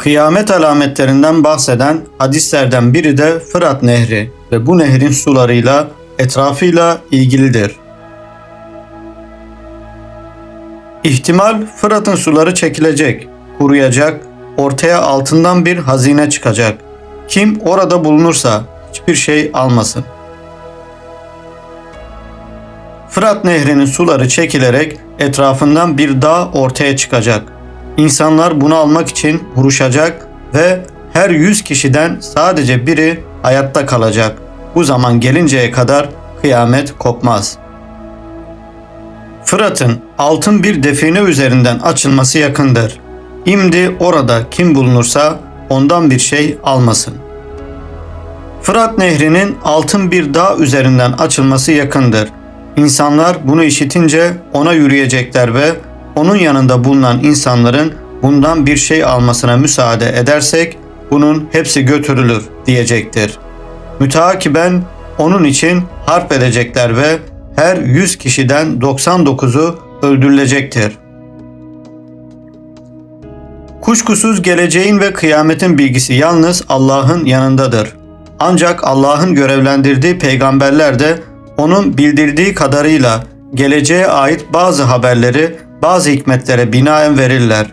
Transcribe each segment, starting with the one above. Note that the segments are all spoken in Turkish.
Kıyamet alametlerinden bahseden hadislerden biri de Fırat Nehri ve bu nehrin sularıyla etrafıyla ilgilidir. İhtimal Fırat'ın suları çekilecek, kuruyacak, ortaya altından bir hazine çıkacak. Kim orada bulunursa hiçbir şey almasın. Fırat Nehri'nin suları çekilerek etrafından bir dağ ortaya çıkacak. İnsanlar bunu almak için vuruşacak ve her 100 kişiden sadece biri hayatta kalacak. Bu zaman gelinceye kadar kıyamet kopmaz. Fırat'ın altın bir define üzerinden açılması yakındır. İmdi orada kim bulunursa ondan bir şey almasın. Fırat Nehri'nin altın bir dağ üzerinden açılması yakındır. İnsanlar bunu işitince ona yürüyecekler ve onun yanında bulunan insanların bundan bir şey almasına müsaade edersek bunun hepsi götürülür diyecektir. Müteakiben onun için harp edecekler ve her 100 kişiden 99'u öldürülecektir. Kuşkusuz geleceğin ve kıyametin bilgisi yalnız Allah'ın yanındadır. Ancak Allah'ın görevlendirdiği peygamberler de onun bildirdiği kadarıyla geleceğe ait bazı haberleri bazı hikmetlere binaen verirler.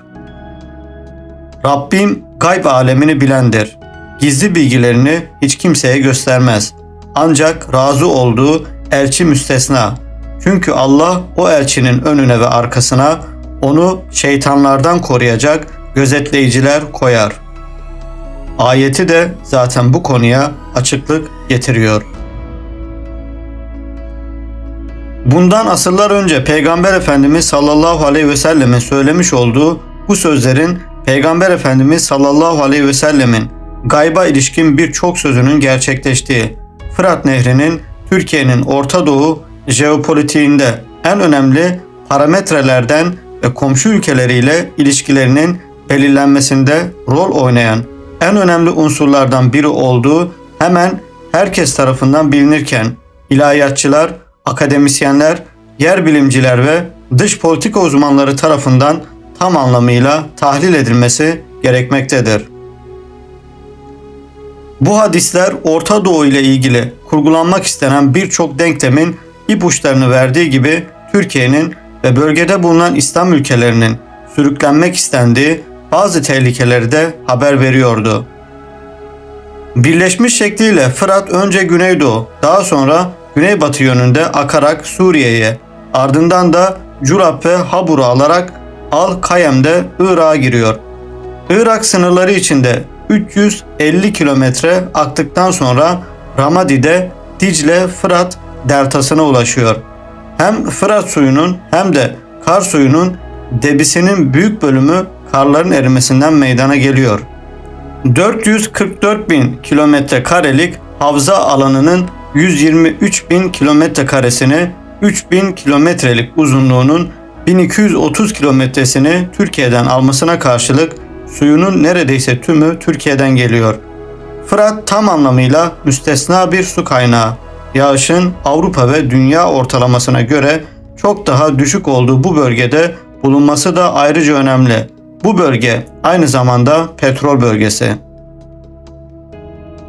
Rabbim gayb alemini bilendir. Gizli bilgilerini hiç kimseye göstermez. Ancak razı olduğu elçi müstesna. Çünkü Allah o elçinin önüne ve arkasına onu şeytanlardan koruyacak gözetleyiciler koyar. Ayeti de zaten bu konuya açıklık getiriyor. Bundan asırlar önce Peygamber Efendimiz sallallahu aleyhi ve sellemin söylemiş olduğu bu sözlerin Peygamber Efendimiz sallallahu aleyhi ve sellemin gayba ilişkin birçok sözünün gerçekleştiği Fırat Nehri'nin Türkiye'nin Orta Doğu jeopolitiğinde en önemli parametrelerden ve komşu ülkeleriyle ilişkilerinin belirlenmesinde rol oynayan en önemli unsurlardan biri olduğu hemen herkes tarafından bilinirken ilahiyatçılar, akademisyenler, yer bilimciler ve dış politika uzmanları tarafından tam anlamıyla tahlil edilmesi gerekmektedir. Bu hadisler Orta Doğu ile ilgili kurgulanmak istenen birçok denklemin ipuçlarını verdiği gibi Türkiye'nin ve bölgede bulunan İslam ülkelerinin sürüklenmek istendiği bazı tehlikeleri de haber veriyordu. Birleşmiş şekliyle Fırat önce Güneydoğu, daha sonra Güneybatı yönünde akarak Suriye'ye, ardından da Curab ve Habur'u alarak Al-Kayem'de Irak'a giriyor. Irak sınırları içinde 350 kilometre aktıktan sonra Ramadi'de Dicle Fırat deltasına ulaşıyor. Hem Fırat suyunun hem de kar suyunun debisinin büyük bölümü karların erimesinden meydana geliyor. 444 bin kilometre karelik havza alanının 123 bin kilometre karesini 3000 kilometrelik uzunluğunun 1230 kilometresini Türkiye'den almasına karşılık suyunun neredeyse tümü Türkiye'den geliyor. Fırat tam anlamıyla müstesna bir su kaynağı. Yağışın Avrupa ve dünya ortalamasına göre çok daha düşük olduğu bu bölgede bulunması da ayrıca önemli. Bu bölge aynı zamanda petrol bölgesi.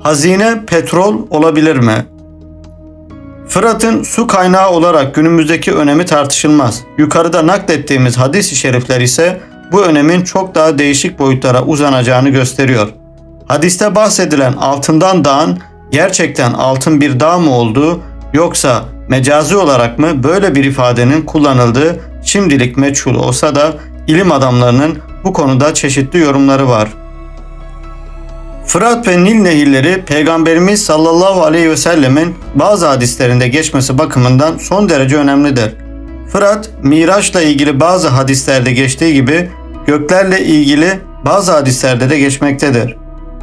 Hazine petrol olabilir mi? Fırat'ın su kaynağı olarak günümüzdeki önemi tartışılmaz. Yukarıda naklettiğimiz hadis-i şerifler ise bu önemin çok daha değişik boyutlara uzanacağını gösteriyor. Hadiste bahsedilen altından dağın gerçekten altın bir dağ mı olduğu yoksa mecazi olarak mı böyle bir ifadenin kullanıldığı şimdilik meçhul olsa da ilim adamlarının bu konuda çeşitli yorumları var. Fırat ve Nil nehirleri Peygamberimiz sallallahu aleyhi ve sellemin bazı hadislerinde geçmesi bakımından son derece önemlidir. Fırat, Miraç'la ilgili bazı hadislerde geçtiği gibi göklerle ilgili bazı hadislerde de geçmektedir.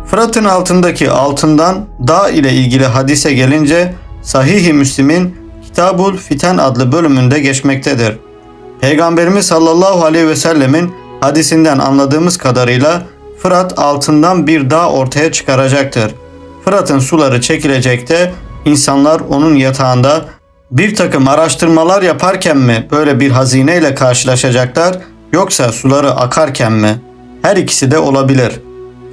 Fırat'ın altındaki altından dağ ile ilgili hadise gelince Sahih-i Müslim'in Kitabul Fiten adlı bölümünde geçmektedir. Peygamberimiz sallallahu aleyhi ve sellemin hadisinden anladığımız kadarıyla Fırat altından bir dağ ortaya çıkaracaktır. Fırat'ın suları çekilecekte insanlar onun yatağında bir takım araştırmalar yaparken mi böyle bir hazineyle karşılaşacaklar yoksa suları akarken mi? Her ikisi de olabilir.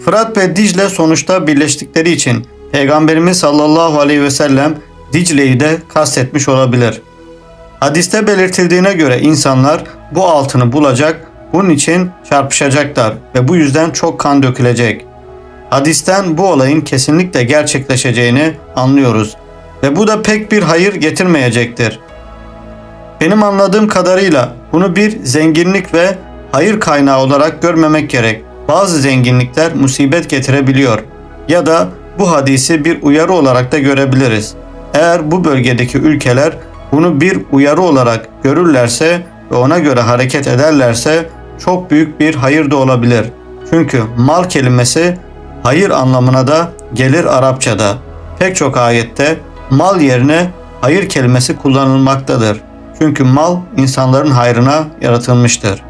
Fırat ve Dicle sonuçta birleştikleri için Peygamberimiz sallallahu aleyhi ve sellem Dicle'yi de kastetmiş olabilir. Hadiste belirtildiğine göre insanlar bu altını bulacak, bunun için çarpışacaklar ve bu yüzden çok kan dökülecek. Hadisten bu olayın kesinlikle gerçekleşeceğini anlıyoruz ve bu da pek bir hayır getirmeyecektir. Benim anladığım kadarıyla bunu bir zenginlik ve hayır kaynağı olarak görmemek gerek. Bazı zenginlikler musibet getirebiliyor ya da bu hadisi bir uyarı olarak da görebiliriz. Eğer bu bölgedeki ülkeler bunu bir uyarı olarak görürlerse ve ona göre hareket ederlerse çok büyük bir hayır da olabilir. Çünkü mal kelimesi hayır anlamına da gelir Arapçada. Pek çok ayette mal yerine hayır kelimesi kullanılmaktadır. Çünkü mal insanların hayrına yaratılmıştır.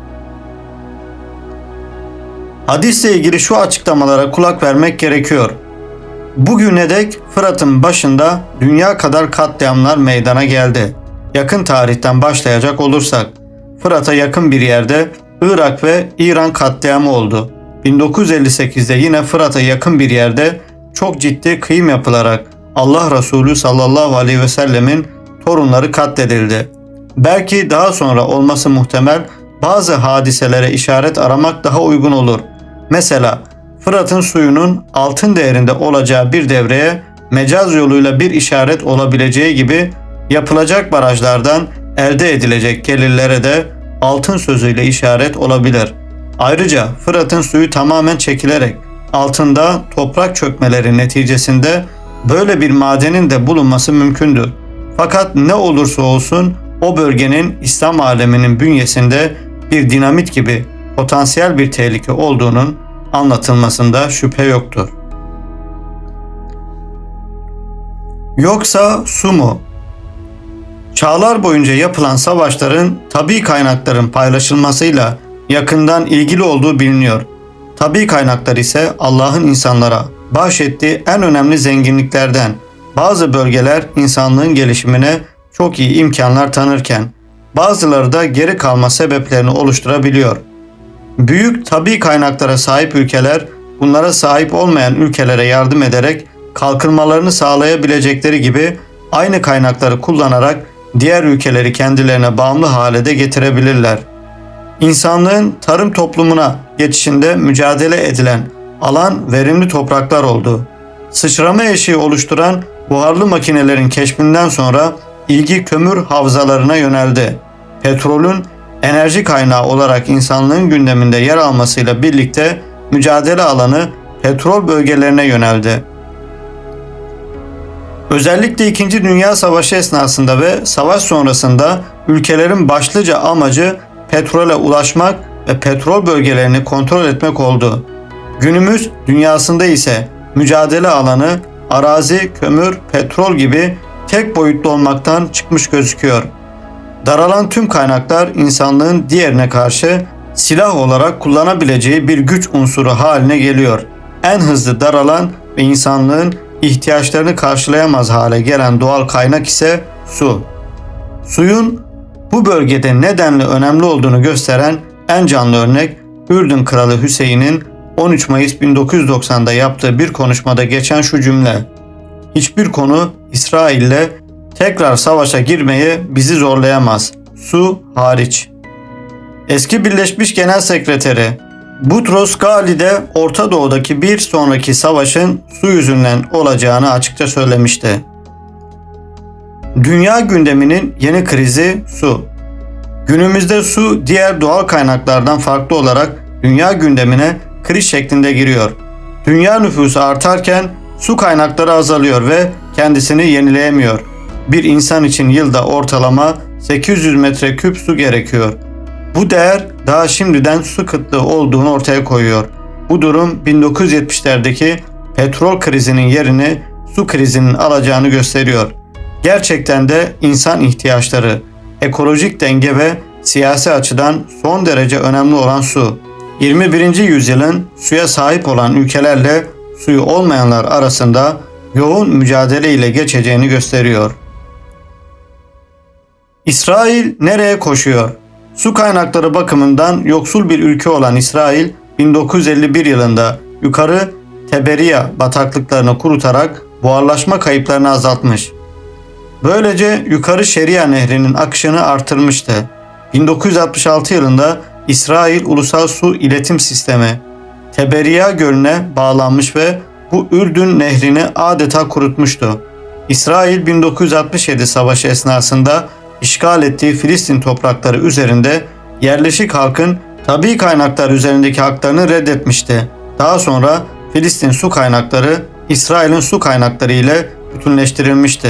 Hadisle ilgili şu açıklamalara kulak vermek gerekiyor. Bugüne dek Fırat'ın başında dünya kadar katliamlar meydana geldi. Yakın tarihten başlayacak olursak Fırat'a yakın bir yerde Irak ve İran katliamı oldu. 1958'de yine Fırat'a yakın bir yerde çok ciddi kıyım yapılarak Allah Resulü sallallahu aleyhi ve sellemin torunları katledildi. Belki daha sonra olması muhtemel bazı hadiselere işaret aramak daha uygun olur. Mesela Fırat'ın suyunun altın değerinde olacağı bir devreye mecaz yoluyla bir işaret olabileceği gibi yapılacak barajlardan elde edilecek gelirlere de altın sözüyle işaret olabilir. Ayrıca Fırat'ın suyu tamamen çekilerek altında toprak çökmeleri neticesinde böyle bir madenin de bulunması mümkündür. Fakat ne olursa olsun o bölgenin İslam aleminin bünyesinde bir dinamit gibi potansiyel bir tehlike olduğunun anlatılmasında şüphe yoktur. Yoksa su mu? Çağlar boyunca yapılan savaşların tabi kaynakların paylaşılmasıyla yakından ilgili olduğu biliniyor. Tabi kaynaklar ise Allah'ın insanlara bahşettiği en önemli zenginliklerden. Bazı bölgeler insanlığın gelişimine çok iyi imkanlar tanırken bazıları da geri kalma sebeplerini oluşturabiliyor. Büyük tabi kaynaklara sahip ülkeler bunlara sahip olmayan ülkelere yardım ederek kalkınmalarını sağlayabilecekleri gibi aynı kaynakları kullanarak diğer ülkeleri kendilerine bağımlı hale de getirebilirler. İnsanlığın tarım toplumuna geçişinde mücadele edilen alan verimli topraklar oldu. Sıçrama eşiği oluşturan buharlı makinelerin keşfinden sonra ilgi kömür havzalarına yöneldi. Petrolün enerji kaynağı olarak insanlığın gündeminde yer almasıyla birlikte mücadele alanı petrol bölgelerine yöneldi. Özellikle 2. Dünya Savaşı esnasında ve savaş sonrasında ülkelerin başlıca amacı petrole ulaşmak ve petrol bölgelerini kontrol etmek oldu. Günümüz dünyasında ise mücadele alanı arazi, kömür, petrol gibi tek boyutlu olmaktan çıkmış gözüküyor. Daralan tüm kaynaklar insanlığın diğerine karşı silah olarak kullanabileceği bir güç unsuru haline geliyor. En hızlı daralan ve insanlığın ihtiyaçlarını karşılayamaz hale gelen doğal kaynak ise su. Suyun bu bölgede nedenle önemli olduğunu gösteren en canlı örnek Ürdün Kralı Hüseyin'in 13 Mayıs 1990'da yaptığı bir konuşmada geçen şu cümle. Hiçbir konu İsrail'le tekrar savaşa girmeye bizi zorlayamaz. Su hariç. Eski Birleşmiş Genel Sekreteri Butros Ghali de Orta Doğu'daki bir sonraki savaşın su yüzünden olacağını açıkça söylemişti. Dünya gündeminin yeni krizi su. Günümüzde su diğer doğal kaynaklardan farklı olarak dünya gündemine kriz şeklinde giriyor. Dünya nüfusu artarken su kaynakları azalıyor ve kendisini yenileyemiyor. Bir insan için yılda ortalama 800 metreküp su gerekiyor. Bu değer daha şimdiden su kıtlığı olduğunu ortaya koyuyor. Bu durum 1970'lerdeki petrol krizinin yerini su krizinin alacağını gösteriyor. Gerçekten de insan ihtiyaçları, ekolojik denge ve siyasi açıdan son derece önemli olan su. 21. yüzyılın suya sahip olan ülkelerle suyu olmayanlar arasında yoğun mücadele ile geçeceğini gösteriyor. İsrail nereye koşuyor? Su kaynakları bakımından yoksul bir ülke olan İsrail 1951 yılında yukarı Teberiya bataklıklarını kurutarak buharlaşma kayıplarını azaltmış. Böylece yukarı Şeria Nehri'nin akışını artırmıştı. 1966 yılında İsrail Ulusal Su İletim Sistemi Teberiya Gölü'ne bağlanmış ve bu Ürdün nehrini adeta kurutmuştu. İsrail 1967 savaşı esnasında işgal ettiği Filistin toprakları üzerinde yerleşik halkın tabi kaynaklar üzerindeki haklarını reddetmişti. Daha sonra Filistin su kaynakları İsrail'in su kaynakları ile bütünleştirilmişti.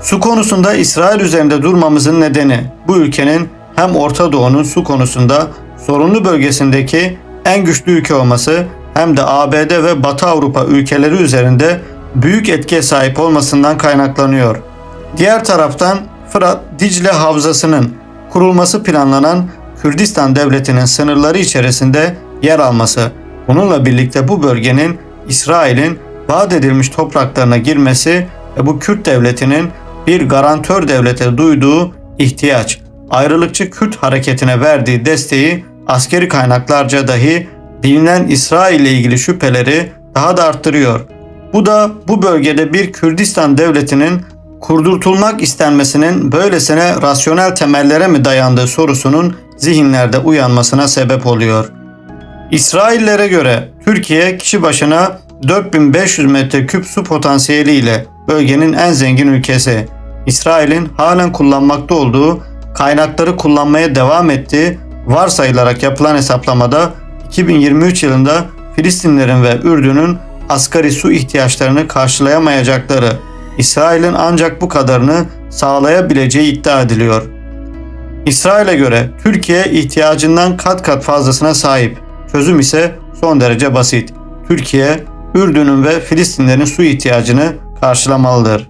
Su konusunda İsrail üzerinde durmamızın nedeni bu ülkenin hem Orta Doğu'nun su konusunda sorunlu bölgesindeki en güçlü ülke olması hem de ABD ve Batı Avrupa ülkeleri üzerinde büyük etkiye sahip olmasından kaynaklanıyor. Diğer taraftan Fırat Dicle Havzası'nın kurulması planlanan Kürdistan devletinin sınırları içerisinde yer alması, bununla birlikte bu bölgenin İsrail'in vaat edilmiş topraklarına girmesi ve bu Kürt devletinin bir garantör devlete duyduğu ihtiyaç, ayrılıkçı Kürt hareketine verdiği desteği askeri kaynaklarca dahi bilinen İsrail ile ilgili şüpheleri daha da arttırıyor. Bu da bu bölgede bir Kürdistan devletinin kurdurtulmak istenmesinin böylesine rasyonel temellere mi dayandığı sorusunun zihinlerde uyanmasına sebep oluyor. İsraillere göre Türkiye kişi başına 4500 metreküp su potansiyeli ile bölgenin en zengin ülkesi. İsrail'in halen kullanmakta olduğu kaynakları kullanmaya devam ettiği varsayılarak yapılan hesaplamada 2023 yılında Filistinlerin ve Ürdün'ün asgari su ihtiyaçlarını karşılayamayacakları, İsrail'in ancak bu kadarını sağlayabileceği iddia ediliyor. İsrail'e göre Türkiye ihtiyacından kat kat fazlasına sahip. Çözüm ise son derece basit. Türkiye, Ürdün'ün ve Filistinlerin su ihtiyacını karşılamalıdır.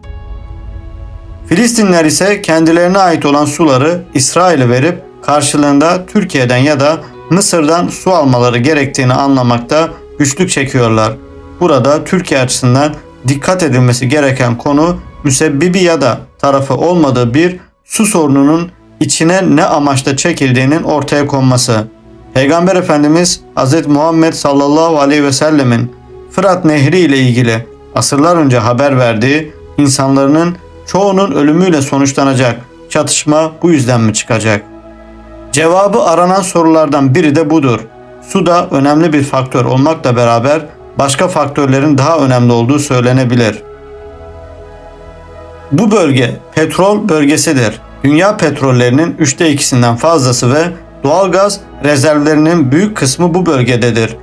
Filistinler ise kendilerine ait olan suları İsrail'e verip karşılığında Türkiye'den ya da Mısır'dan su almaları gerektiğini anlamakta güçlük çekiyorlar. Burada Türkiye açısından dikkat edilmesi gereken konu müsebbibi ya da tarafı olmadığı bir su sorununun içine ne amaçla çekildiğinin ortaya konması. Peygamber Efendimiz Hz. Muhammed sallallahu aleyhi ve sellemin Fırat Nehri ile ilgili asırlar önce haber verdiği insanların çoğunun ölümüyle sonuçlanacak çatışma bu yüzden mi çıkacak? Cevabı aranan sorulardan biri de budur. Su da önemli bir faktör olmakla beraber başka faktörlerin daha önemli olduğu söylenebilir. Bu bölge petrol bölgesidir. Dünya petrollerinin üçte ikisinden fazlası ve doğalgaz rezervlerinin büyük kısmı bu bölgededir.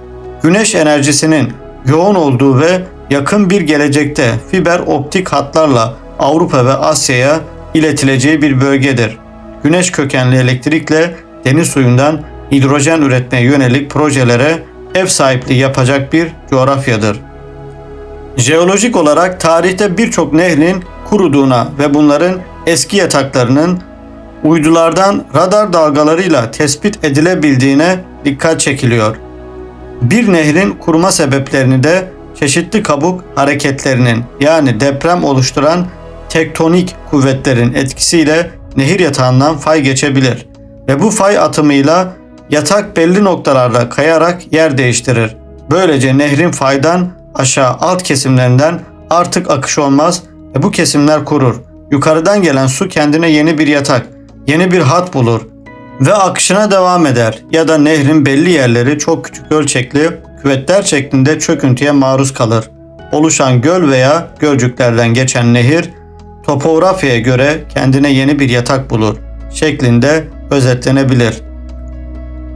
Güneş enerjisinin yoğun olduğu ve yakın bir gelecekte fiber optik hatlarla Avrupa ve Asya'ya iletileceği bir bölgedir. Güneş kökenli elektrikle deniz suyundan hidrojen üretmeye yönelik projelere ev sahipliği yapacak bir coğrafyadır. Jeolojik olarak tarihte birçok nehrin kuruduğuna ve bunların eski yataklarının uydulardan radar dalgalarıyla tespit edilebildiğine dikkat çekiliyor. Bir nehrin kuruma sebeplerini de çeşitli kabuk hareketlerinin yani deprem oluşturan tektonik kuvvetlerin etkisiyle nehir yatağından fay geçebilir ve bu fay atımıyla yatak belli noktalarda kayarak yer değiştirir. Böylece nehrin faydan aşağı alt kesimlerinden artık akış olmaz ve bu kesimler kurur. Yukarıdan gelen su kendine yeni bir yatak, yeni bir hat bulur ve akışına devam eder ya da nehrin belli yerleri çok küçük ölçekli küvetler şeklinde çöküntüye maruz kalır. Oluşan göl veya gölcüklerden geçen nehir topografyaya göre kendine yeni bir yatak bulur şeklinde özetlenebilir.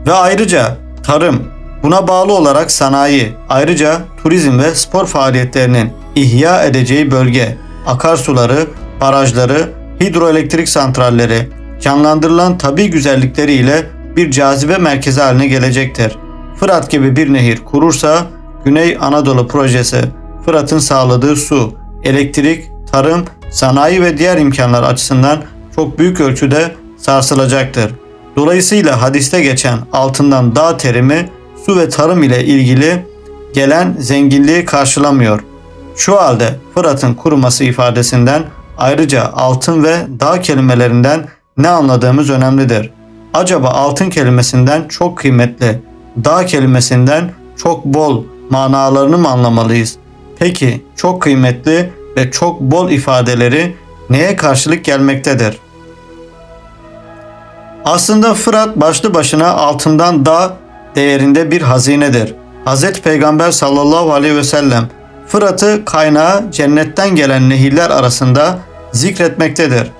Ve ayrıca tarım, buna bağlı olarak sanayi, ayrıca turizm ve spor faaliyetlerinin ihya edeceği bölge, akarsuları, barajları, hidroelektrik santralleri, canlandırılan tabi güzellikleriyle bir cazibe merkezi haline gelecektir. Fırat gibi bir nehir kurursa Güney Anadolu projesi Fırat'ın sağladığı su, elektrik, tarım, sanayi ve diğer imkanlar açısından çok büyük ölçüde sarsılacaktır. Dolayısıyla hadiste geçen altından dağ terimi su ve tarım ile ilgili gelen zenginliği karşılamıyor. Şu halde Fırat'ın kuruması ifadesinden ayrıca altın ve dağ kelimelerinden ne anladığımız önemlidir. Acaba altın kelimesinden çok kıymetli, dağ kelimesinden çok bol manalarını mı anlamalıyız? Peki çok kıymetli ve çok bol ifadeleri neye karşılık gelmektedir? Aslında Fırat başlı başına altından dağ değerinde bir hazinedir. Hz. Peygamber sallallahu aleyhi ve sellem Fırat'ı kaynağı cennetten gelen nehirler arasında zikretmektedir.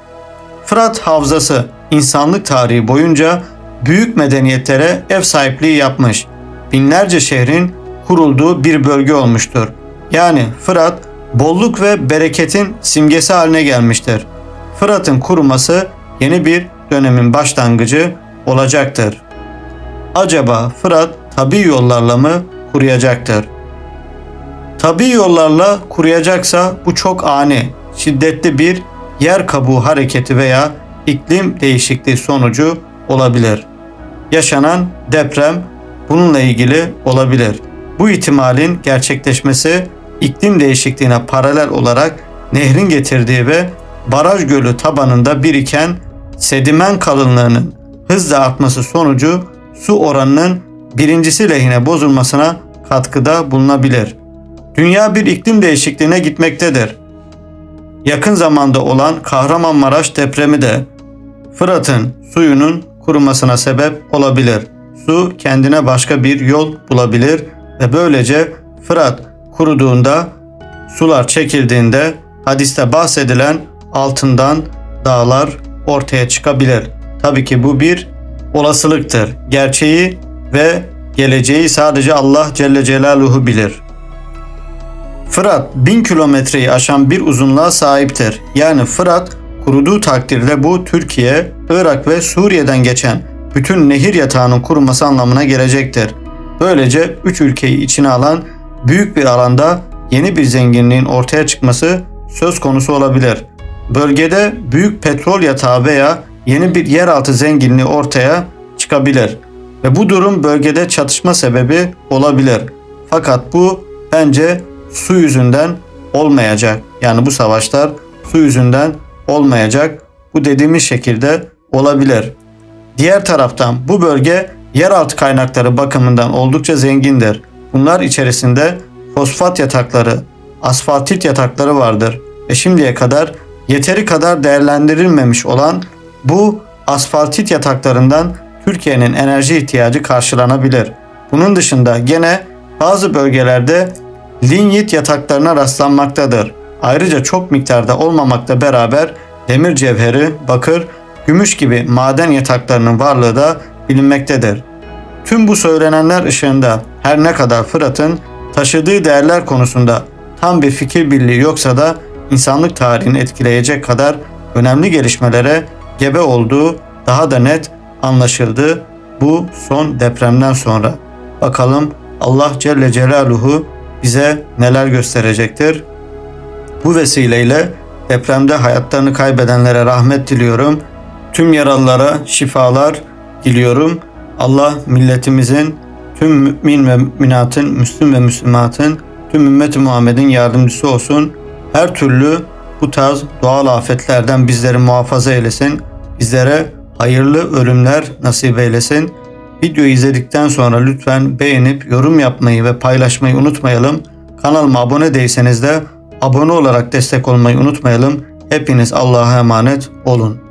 Fırat Havzası insanlık tarihi boyunca büyük medeniyetlere ev sahipliği yapmış. Binlerce şehrin kurulduğu bir bölge olmuştur. Yani Fırat bolluk ve bereketin simgesi haline gelmiştir. Fırat'ın kuruması yeni bir dönemin başlangıcı olacaktır. Acaba Fırat tabi yollarla mı kuruyacaktır? Tabi yollarla kuruyacaksa bu çok ani, şiddetli bir yer kabuğu hareketi veya iklim değişikliği sonucu olabilir. Yaşanan deprem bununla ilgili olabilir. Bu ihtimalin gerçekleşmesi iklim değişikliğine paralel olarak nehrin getirdiği ve baraj gölü tabanında biriken sedimen kalınlığının hızla artması sonucu su oranının birincisi lehine bozulmasına katkıda bulunabilir. Dünya bir iklim değişikliğine gitmektedir. Yakın zamanda olan Kahramanmaraş depremi de Fırat'ın suyunun kurumasına sebep olabilir. Su kendine başka bir yol bulabilir ve böylece Fırat kuruduğunda sular çekildiğinde hadiste bahsedilen altından dağlar ortaya çıkabilir. Tabii ki bu bir olasılıktır. Gerçeği ve geleceği sadece Allah Celle Celaluhu bilir. Fırat 1000 kilometreyi aşan bir uzunluğa sahiptir. Yani Fırat kuruduğu takdirde bu Türkiye, Irak ve Suriye'den geçen bütün nehir yatağının kuruması anlamına gelecektir. Böylece 3 ülkeyi içine alan büyük bir alanda yeni bir zenginliğin ortaya çıkması söz konusu olabilir. Bölgede büyük petrol yatağı veya yeni bir yeraltı zenginliği ortaya çıkabilir ve bu durum bölgede çatışma sebebi olabilir. Fakat bu bence su yüzünden olmayacak. Yani bu savaşlar su yüzünden olmayacak. Bu dediğimiz şekilde olabilir. Diğer taraftan bu bölge yeraltı kaynakları bakımından oldukça zengindir. Bunlar içerisinde fosfat yatakları, asfaltit yatakları vardır ve şimdiye kadar yeteri kadar değerlendirilmemiş olan bu asfaltit yataklarından Türkiye'nin enerji ihtiyacı karşılanabilir. Bunun dışında gene bazı bölgelerde linyit yataklarına rastlanmaktadır. Ayrıca çok miktarda olmamakla beraber demir cevheri, bakır, gümüş gibi maden yataklarının varlığı da bilinmektedir. Tüm bu söylenenler ışığında her ne kadar Fırat'ın taşıdığı değerler konusunda tam bir fikir birliği yoksa da insanlık tarihini etkileyecek kadar önemli gelişmelere gebe olduğu daha da net anlaşıldı bu son depremden sonra. Bakalım Allah Celle Celaluhu bize neler gösterecektir. Bu vesileyle depremde hayatlarını kaybedenlere rahmet diliyorum. Tüm yaralılara şifalar diliyorum. Allah milletimizin tüm mümin ve müminatın, Müslüm ve Müslümatın, tüm ümmet Muhammed'in yardımcısı olsun. Her türlü bu tarz doğal afetlerden bizleri muhafaza eylesin. Bizlere hayırlı ölümler nasip eylesin. Videoyu izledikten sonra lütfen beğenip yorum yapmayı ve paylaşmayı unutmayalım. Kanalıma abone değilseniz de abone olarak destek olmayı unutmayalım. Hepiniz Allah'a emanet olun.